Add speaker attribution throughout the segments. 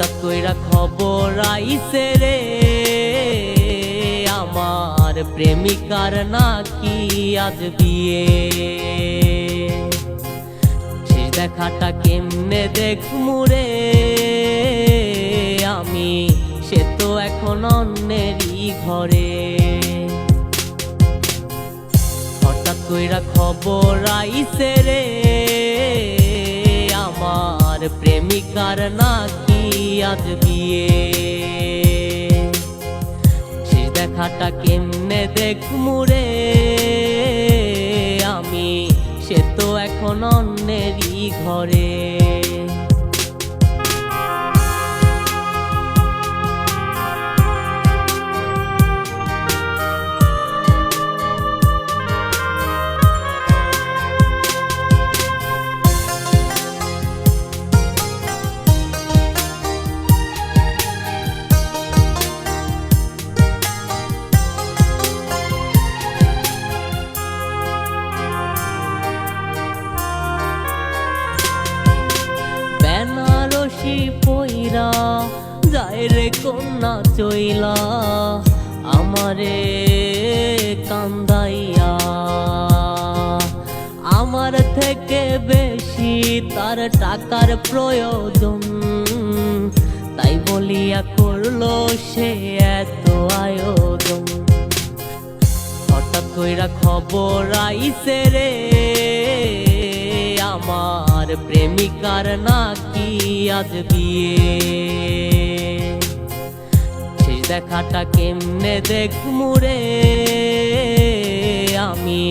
Speaker 1: হঠাৎ কইরা খবর আইছে রে। আমার প্রেমিকার নাকি আজ বিয়ে। শেষ দেখাটা কেমনে দেখমু রে? আমি সে তো এখন অন্যেরই ঘরে। হঠাৎ কইরা খবর আইছে রে। আমার প্রেমিকার নাকি আজ বিয়ে সে দেখাটা কেমনে দেখমু রে আমি সে তো এখন অন্যেরই ঘরে পইরা যায় রে কন্যা চইলা আমারে কান্দাইয়া। আমার থেকে বেশি তার টাকার প্রয়োজন, তাই বলিয়া করল সে এত আয়োজন। হঠাৎ কইরা খবর আইছে রে, আমার প্রেমিকার না কি আজ বিয়ে? শেষ দেখাটা কেমনে দেখ মুড়ে আমি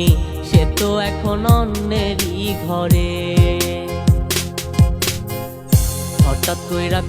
Speaker 1: সে তো এখন অন্যেরই ঘরে। হঠাৎ কইরা